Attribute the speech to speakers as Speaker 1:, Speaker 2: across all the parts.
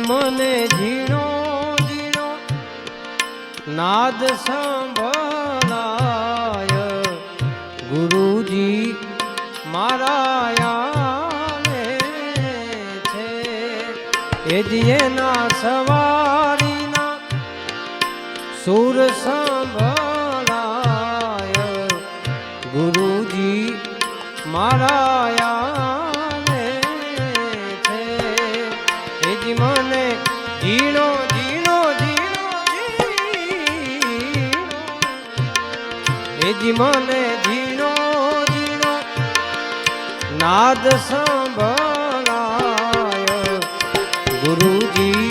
Speaker 1: મને ઝીણો ઝીણો, નાદ સંભળાય. ગુરુજી મારા છે. એ જીએના સવારીના સુર સંભળાય. ગુરુજી મારા ઝીણો ઝીણો ઝીણો એ જી મને ઝીણો ઝીણો. નાદ સંભળાય ગુરુજી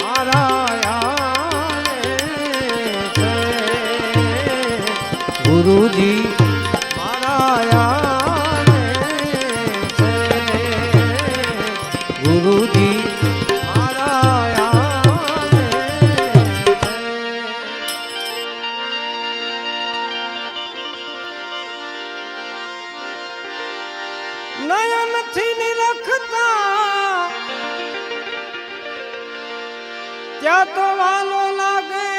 Speaker 1: મારા ગુરુજી ગુરુજી નયનથી નિરખતા. ત્યાં તો વાલો લાગે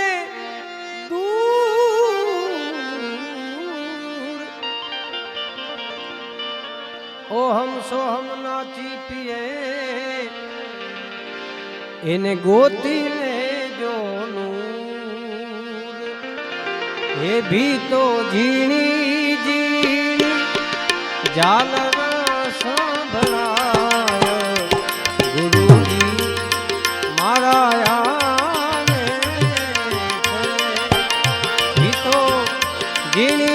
Speaker 1: દૂર. ઓ હમ સોહમ નાચી પીએ એને જોનું. એ ભી તો ઝીણી ઝીણી જાલ Genius.